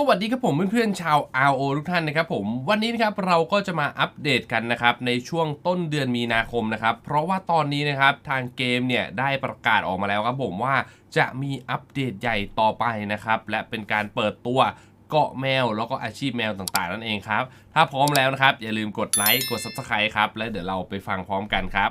สวัสดีครับผมเพื่อนๆชาว RO ทุกท่านนะครับผมวันนี้นะครับเราก็จะมาอัปเดตกันนะครับในช่วงต้นเดือนมีนาคมนะครับเพราะว่าตอนนี้นะครับทางเกมเนี่ยได้ประกาศออกมาแล้วครับผมว่าจะมีอัปเดตใหญ่ต่อไปนะครับและเป็นการเปิดตัวเกาะแมวแล้วก็อาชีพแมวต่างๆ นั่นเองครับถ้าพร้อมแล้วนะครับอย่าลืมกดไลค์กด Subscribe ครับและเดี๋ยวเราไปฟังพร้อมกันครับ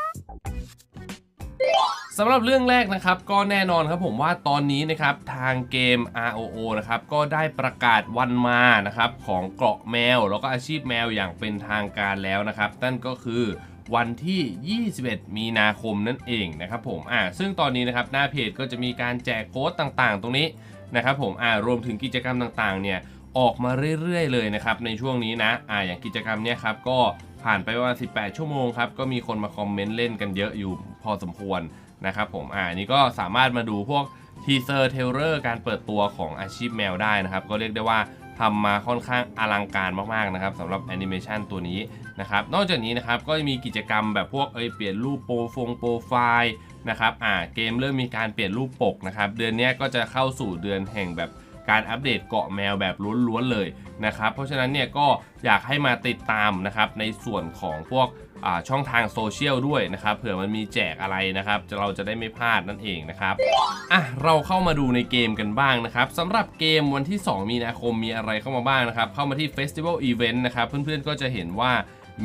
ำหรับเรื่องแรกนะครับก็แน่นอนครับผมว่าตอนนี้นะครับทางเกม ROO นะครับก็ได้ประกาศวันมานะครับของเกราะแมว แล้วก็อาชีพแมวอย่างเป็นทางการแล้วนะครับนั่นก็คือวันที่ 21 มีนาคมนั่นเองนะครับผมอ่าซึ่งตอนนี้นะครับหน้าเพจก็จะมีการแจกโค้ดต่างๆ ตรงนี้นะครับผมอ่ารวมถึงกิจกรรมต่างๆเนี่ยออกมาเรื่อยๆเลยนะครับในช่วงนี้นะอ่าอย่างกิจกรรมเนี่ยครับก็ผ่านไปประมาณ 18 ชั่วโมงครับก็มีคนมาคอมเมนต์เล่นกันเยอะอยู่พอสมควร นะครับผมอ่านี่ก็สามารถมาดูพวกทีเซอร์เทเลอร์การเปิดตัวของอาชีพแมวได้นะครับ ก็เรียกได้ว่าทำมาค่อนข้างอลังการมากๆนะครับสำหรับแอนิเมชันตัวนี้นะครับนอกจากนี้นะครับก็จะมีกิจกรรมแบบพวกเอยเปลี่ยนรูปโปรฟงโปรไฟล์นะครับอ่าเกมเริ่มมีการเปลี่ยนรูปปกนะครับเดือนนี้ก็จะเข้าสู่เดือนแห่งแบบ การอัปเดตเกาะแมวแบบล้วนๆเลยนะครับเพราะฉะนั้นเนี่ยก็อยากให้มาติดตามนะครับในส่วนของพวกช่องทางโซเชียลด้วยนะครับเผื่อมันมีแจกอะไรนะครับเราจะได้ไม่พลาดนั่นเองนะครับอะเราเข้ามาดูในเกมกันบ้างนะครับสำหรับเกมวันที่ 2 มีนาคมมีอะไรเข้ามาบ้างนะครับ เข้ามาที่ Festival Event นะครับเพื่อนๆก็จะเห็นว่า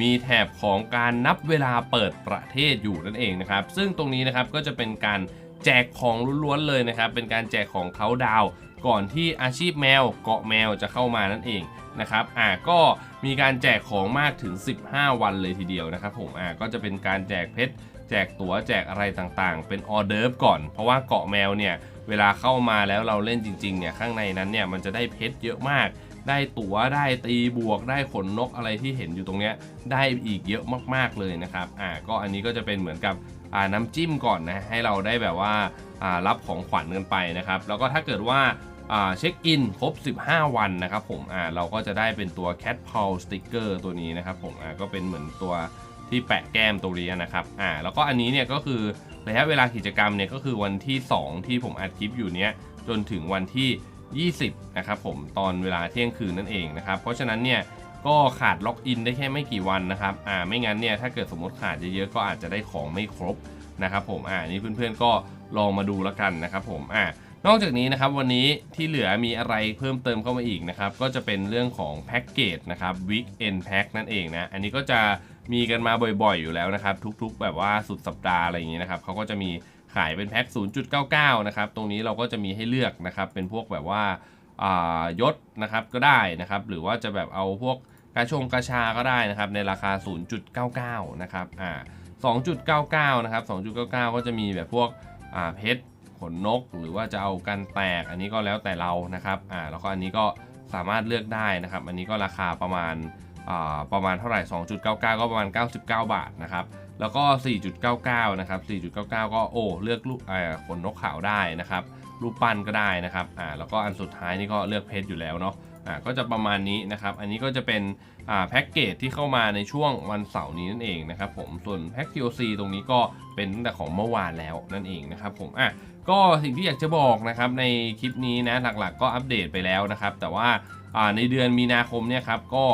มีแถบของการนับเวลาเปิดประเทศอยู่นั่นเองนะครับ ซึ่งตรงนี้นะครับก็จะเป็นการแจกของล้วนๆเลยนะครับ เป็นการแจกของเขาดาว ก่อนที่อาชีพแมวเกาะแมวจะเข้ามานั่นเองนะครับอ่าก็มีการแจกของมากถึง 15 วันเลยทีเดียวนะครับผมอ่าก็จะเป็นการแจกเพชรแจกตั๋วแจกอะไรต่างๆ เป็นออเดิร์ฟก่อน เพราะว่าเกาะแมวเนี่ย เวลาเข้ามาแล้วเราเล่นจริงๆเนี่ย ข้างในนั้นเนี่ย มันจะได้เพชรเยอะมาก ได้ตั๋วได้ตีบวกได้ขนนกอะไรที่เห็นอยู่ตรงเนี้ยได้อีกเยอะมากๆเลยนะครับ อ่าก็อันนี้ก็จะเป็นเหมือนกับอ่าน้ำจิ้มก่อนนะ ให้เราได้แบบว่า รับของขวัญกันไปนะครับ แล้วก็ถ้าเกิดว่าเช็คอินครบ 15 วันนะครับผมเราก็จะได้เป็นตัว Cat p a w Sticker ตัวนี้นะครับผมก็เป็นเหมือนตัวที่แปะแก้มตรงนี้นะครับอ่าแล้วก็อันนี้เนี่ยก็คือระยะเวลากิจกรรมเนี่ยก็คือวันที่ 2 ที่ผมอัดคลิปอยู่เนี้ยจนถึงวันที่ 20 นะครับผมตอนเวลาเที่ยงคืนนั่นเองนะครับ เพราะฉะนั้นเนี่ยก็ขาดล็อกอินได้แค่ไม่กี่วันนะครับอ่าไม่งั้นเนี่ยถ้าเกิดสมมติขาดเยอะๆก็อาจจะได้ของไม่ครบ นะครับผมอ่านี่เพื่อนๆก็ลองมาดูแล้วกันนะครับผมอ่านอกจากนี้นะครับวันนี้ที่เหลือมีอะไรเพิ่มเติมเข้ามาอีกนะครับก็จะเป็นเรื่องของแพ็กเกจนะครับ Weekend Pack นั่นเองนะอันนี้ก็จะมีกันมาบ่อยๆอยู่แล้วนะครับทุกๆ แบบว่าสุดสัปดาห์อะไรอย่างนี้นะครับเขาก็จะมีขายเป็นแพ็ค 0.99 นะครับ ตรงนี้เราก็จะมีให้เลือกนะครับ เป็นพวกแบบว่าอ่ายศนะครับก็ได้นะครับ หรือว่าจะแบบเอาพวกกระชงกระชาก็ได้นะครับ ในราคา 0.99 นะครับ อ่า 2.99 นะครับ 2.99 ก็จะมีแบบพวกเพชรขนนก หรือว่าจะเอากันแตก อันนี้ก็แล้วแต่เรานะครับอ่าแล้วก็อันนี้ก็สามารถเลือกได้นะครับ อันนี้ก็ราคาประมาณอ่าประมาณเท่าไหร่ 2.99 ก็ประมาณ 99 บาทนะครับ แล้วก็ 4.99 นะครับ 4.99 ก็โอ้เลือกรูปอ่าขนนกขาวได้นะครับ รูปปั้นก็ได้นะครับอ่าแล้วก็อันสุดท้ายนี่ก็เลือกเพชรอยู่แล้วเนาะ อ่าก็จะประมาณนี้นะครับ อันนี้ก็จะเป็นอ่าแพ็กเกจที่เข้ามาในช่วงวันเสาร์นี้นั่นเองนะครับผม ส่วนแพ็ก TOC ตรงนี้ก็เป็นตั้งแต่ของเมื่อวานแล้วนั่นเองนะครับผม อะก็สิ่งที่อยากจะบอกนะครับในคลิปนี้นะหลักๆ ก็อัปเดตไปแล้วนะครับ แต่ว่าอ่าในเดือนมีนาคมเนี่ยครับก็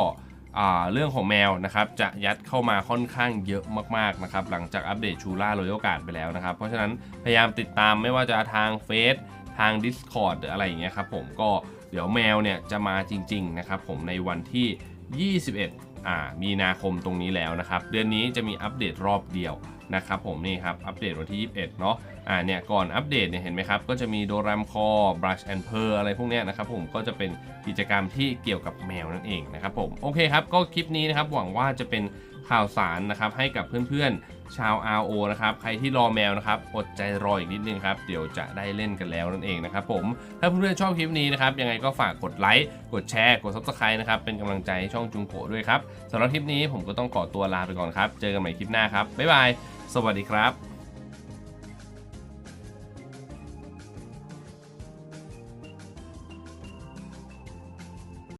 อ่าเรื่องของแมวนะครับจะยัดเข้ามาค่อนข้างเยอะมากๆนะครับหลังจากอัปเดตชูล่าโรยโอกาสไปแล้วนะครับ เพราะฉะนั้นพยายามติดตามไม่ว่าจะทางเฟซ ทาง Discord หรืออะไรอย่างเงี้ยครับผมก็เดี๋ยวแมวเนี่ยจะมาจริงๆนะครับผมในวันที่ 21อ่ามีนาคมตรงนี้แล้วนะครับ เดือนนี้จะมีอัปเดตรอบเดียวนะครับผมนี่ครับอัปเดตวันที่ 21 เนาะอ่าเนี่ยก่อนอัปเดตเนี่ยเห็นไหมครับ ก็จะมีโดรามคอ brush and purr อะไรพวกเนี้ยนะครับผมก็จะเป็นกิจกรรมที่เกี่ยวกับแมวนั่นเองนะครับผมโอเคครับก็คลิปนี้นะครับหวังว่าจะเป็น ข่าวสารนะครับให้กับเพื่อนๆชาว RO นะครับใครที่รอแมวนะครับอดใจรออีกนิดนึงครับเดี๋ยวจะได้เล่นกันแล้วนั่นเองนะครับผมถ้าเพื่อนๆชอบคลิปนี้นะครับยังไงก็ฝากกดไลค์กดแชร์กด subscribe นะครับเป็นกำลังใจให้ช่องจุงโกด้วยครับสำหรับคลิปนี้ผมก็ต้องขอตัวลาไปก่อนครับเจอกันใหม่คลิปหน้าครับบ๊ายบายสวัสดีครับ